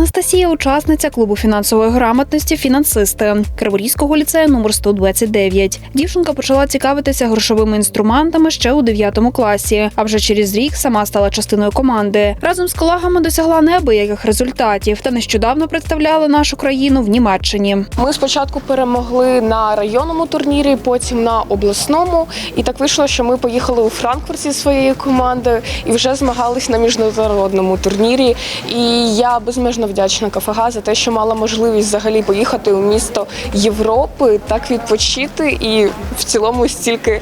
Анастасія учасниця клубу фінансової грамотності фінансисти Криворізького ліцею номер 129. Дівчинка почала цікавитися грошовими інструментами ще у 9 класі, а вже через рік сама стала частиною команди. Разом з колегами досягла неабияких результатів та нещодавно представляла нашу країну в Німеччині. Ми спочатку перемогли на районному турнірі, потім на обласному. І так вийшло, що ми поїхали у Франкфурт зі своєю командою і вже змагались на міжнародному турнірі. І я безмежно вдячна КФГ за те, що мала можливість взагалі поїхати у місто Європи, так відпочити і в цілому стільки е,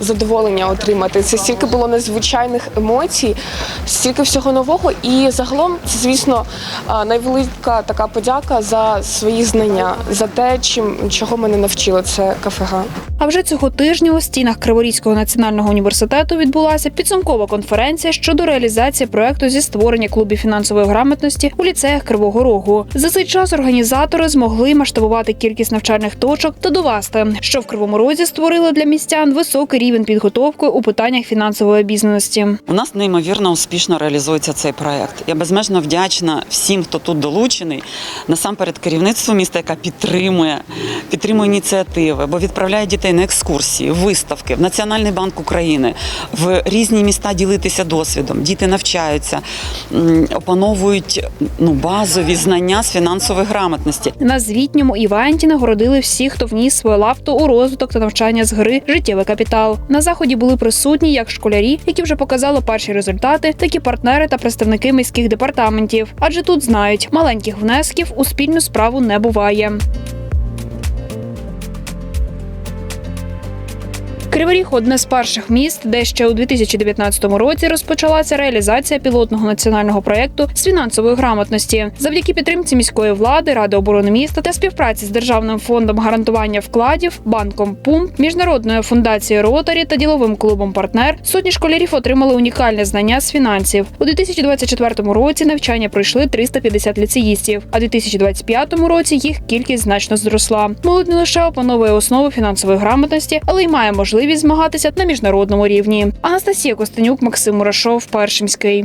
задоволення отримати. Це стільки було незвичайних емоцій, стільки всього нового. І загалом, це, звісно, е, найвелика така подяка за свої знання, за те, чим чого мене навчило це КФГ. А вже цього тижня у стінах Криворізького національного університету відбулася підсумкова конференція щодо реалізації проекту зі створення клубів фінансової грамотності у ліцеях Кривого Рогу. За цей час організатори змогли масштабувати кількість навчальних точок та довести, що в Кривому Розі створили для містян високий рівень підготовки у питаннях фінансової обізнаності. У нас неймовірно успішно реалізується цей проект. Я безмежно вдячна всім, хто тут долучений. Насамперед, керівництву міста, яка підтримує, підтримує ініціативи, бо відправляє дітей на екскурсії, виставки в Національний банк України, в різні міста ділитися досвідом. Діти навчаються, опановують ну, базові знання з фінансової грамотності. На звітньому івенті нагородили всіх, хто вніс свою лапту у розвиток та навчання з гри Життєвий капітал. На заході були присутні як школярі, які вже показали перші результати, так і партнери та представники міських департаментів. Адже тут знають, маленьких внесків у спільну справу не буває. Кривий Ріг – одне з перших міст, де ще у 2019 році розпочалася реалізація пілотного національного проєкту з фінансової грамотності. Завдяки підтримці міської влади, ради оборони міста та співпраці з державним фондом гарантування вкладів, банком ПУМ, міжнародною фундацією Ротарі та діловим клубом Партнер сотні школярів отримали унікальне знання з фінансів. У 2024 році навчання пройшли 350 ліцеїстів, а у 2025 році їх кількість значно зросла. Молодь не лише опановує основи фінансової грамотності, але й має можливість змагатися на міжнародному рівні. Анастасія Костенюк, Максим Мурашов, Першимський.